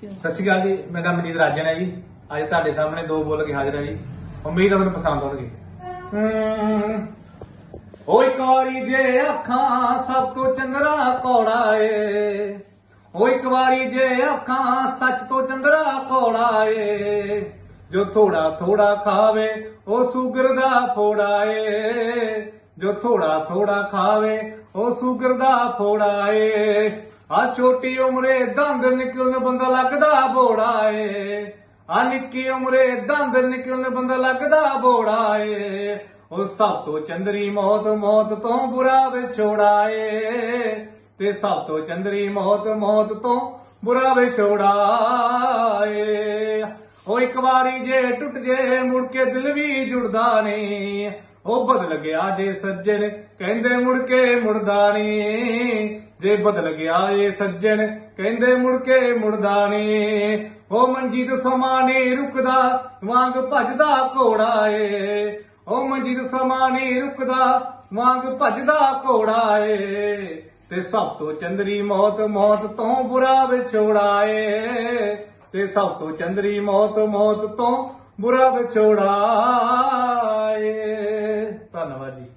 ਸਤਿ ਸ਼੍ਰੀ ਅਕਾਲ ਜੀ ਮੇਰਾ ਨਾਮ ਮਨਜੀਤ ਰਾਜਨ ਹੈ ਜੀ। ਅੱਜ ਤੁਹਾਡੇ ਸਾਹਮਣੇ ਦੋ ਬੋਲ ਕੇ ਹਾਜ਼ਰ ਹਾਂ ਜੀ। ਉਮੀਦ ਹੈ ਤੁਹਾਨੂੰ ਪਸੰਦ ਆਉਣਗੇ। ਹਮ, ਓ ਇੱਕ ਵਾਰੀ ਜੇ ਅੱਖਾਂ ਸਭ ਤੋਂ ਚੰਦਰਾ ਕੋੜਾ ਏ। ਓ ਇੱਕ ਜੇ ਅੱਖਾਂ ਸੱਚ ਤੋਂ ਚੰਦਰਾ ਕੋੜਾ ਏ। ਜੋ ਥੋੜਾ ਥੋੜਾ ਖਾਵੇ ਉਹ ਸ਼ੂਗਰ ਦਾ ਫੋੜਾ ਏ। ਜੋ ਥੋੜਾ ਥੋੜਾ ਖਾਵੇ ਉਹ ਸ਼ੂਗਰ ਦਾ ਫੋੜਾ ਏ। ਆ ਛੋਟੀ ਉਮਰੇ ਦੰਦ ਨਿਕਲਣ ਬੰਦਾ ਲੱਗਦਾ ਬੋੜਾ ਏ। ਆ ਨਿੱਕੀ ਉਮਰੇ ਦੰਦ ਨਿਕਲਣ ਬੰਦਾ ਲੱਗਦਾ ਬੋੜਾ ਏ। ਉਹ ਸਭ ਤੋਂ ਚੰਦਰੀ ਮੌਤ ਮੌਤ ਤੋਂ ਬੁਰਾ ਵਿਛੋੜਾ ਏ। ਤੇ ਸਭ ਤੋਂ ਚੰਦਰੀ ਮੌਤ ਮੌਤ ਤੋਂ ਬੁਰਾ ਵਿਛੋੜਾ ਏ। ਉਹ ਇੱਕ ਵਾਰੀ ਜੇ ਟੁੱਟ ਜੇ ਮੁੜ ਕੇ ਦਿਲ ਵੀ ਜੁੜਦਾ ਨਹੀਂ। ਉਹ ਬਦਲ ਗਿਆ ਜੇ ਸੱਜਣ, ਕਹਿੰਦੇ ਮੁੜ ਕੇ ਮੁੜਦਾ ਨਹੀਂ ਜੇ ਬਦਲ ਗਿਆ ਏ ਸੱਜਣ, ਕਹਿੰਦੇ ਮੁੜ ਕੇ ਮੁੜਦਾ ਨਹੀਂ ਉਹ ਮਨਜੀਤ ਸਮਾਂ ਨਹੀਂ ਰੁਕਦਾ, ਵਾਂਗ ਭੱਜਦਾ ਘੋੜਾ ਏ। ਉਹ ਮਨਜੀਤ ਸਮਾਂ ਨਹੀਂ ਰੁਕਦਾ, ਵਾਂਗ ਭੱਜਦਾ ਘੋੜਾ ਏ। ਤੇ ਸਭ ਤੋਂ ਚੰਦਰੀ ਮੌਤ ਮੌਤ ਤੋਂ ਬੁਰਾ ਵਿਛੋੜਾ ਏ। ਤੇ ਸਭ ਤੋਂ ਚੰਦਰੀ ਮੌਤ ਮੌਤ ਤੋਂ ਬੁਰਾ ਵਿਛੋੜਾ ਧੰਨਵਾਦ ਜੀ